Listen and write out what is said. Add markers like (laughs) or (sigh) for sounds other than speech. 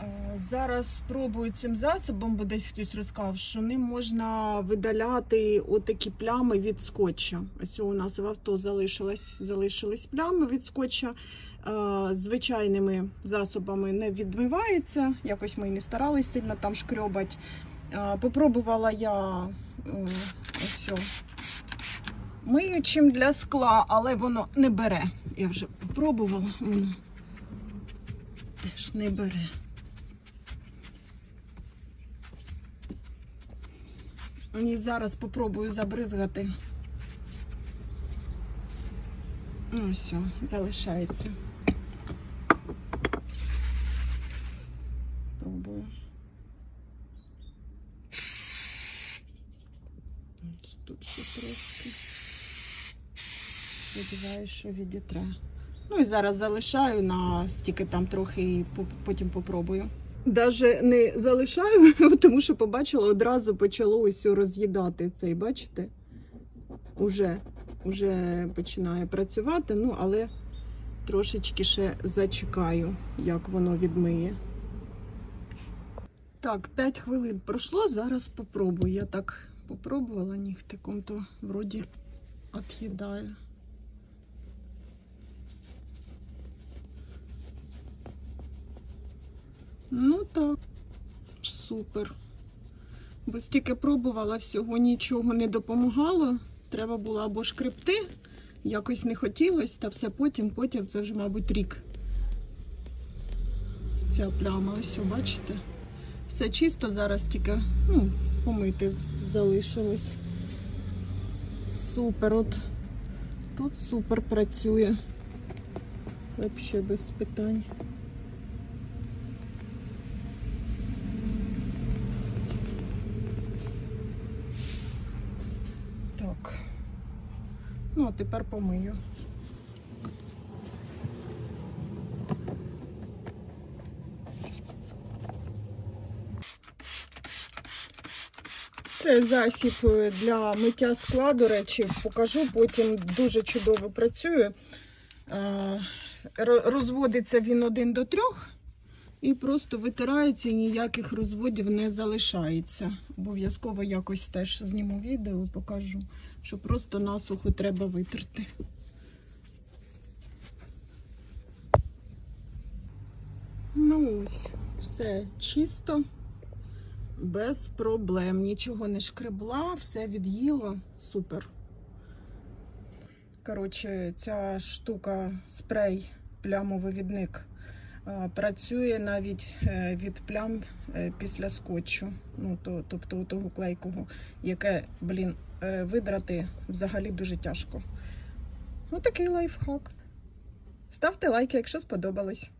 Е, Зараз спробую цим засобом, бо десь хтось розказав, що ним можна видаляти отакі плями від скотча. Ось у нас в авто залишилось, залишились плями від скотча. Е, Звичайними засобами не відмивається. Якось ми і не старались сильно там шкрьобати. Е, Попробувала я ось миючим для скла, але воно не бере. Я вже попробувала, воно теж не бере. І зараз попробую забризгати. Ну, все, залишається. Пробую. Тут ще трошки. Сподіваюсь, що відітре. Ну і зараз залишаю на стільки там трохи і потім попробую. Даже не залишаю, (laughs) тому що побачила, одразу почало ось роз'їдати цей, бачите? Уже, уже починає працювати, ну але трошечки ще зачекаю, як воно відмиє. Так, 5 хвилин пройшло, зараз попробую. Я так попробувала нігтиком, то вроді від'їдає. Ну так, супер. Бо стільки пробувала всього, нічого не допомагало. Треба було або шкребти, якось не хотілося, та все потім, потім це вже, мабуть, рік. Ця пляма, ось, бачите? Все чисто зараз тільки ну, помити залишилось. Супер, от тут супер працює. Взагалі без питань. Так. Ну, а тепер помию. Це засіб для миття скла, до речі, покажу, потім дуже чудово працює. Е, Розводиться він один до трьох і просто витирається і ніяких розводів не залишається. Обов'язково якось теж зніму відео покажу, що просто насухо треба витерти. Ну ось, все чисто, без проблем. Нічого не шкребла, все від'їло. Супер. Коротше, ця штука, спрей, плямовивідник. Е, Працює навіть е, від плям е, після скотчу, ну то, тобто того клейкого, яке, блін, видрати взагалі дуже тяжко. Ну такий лайфхак. Ставте лайки, якщо сподобалось.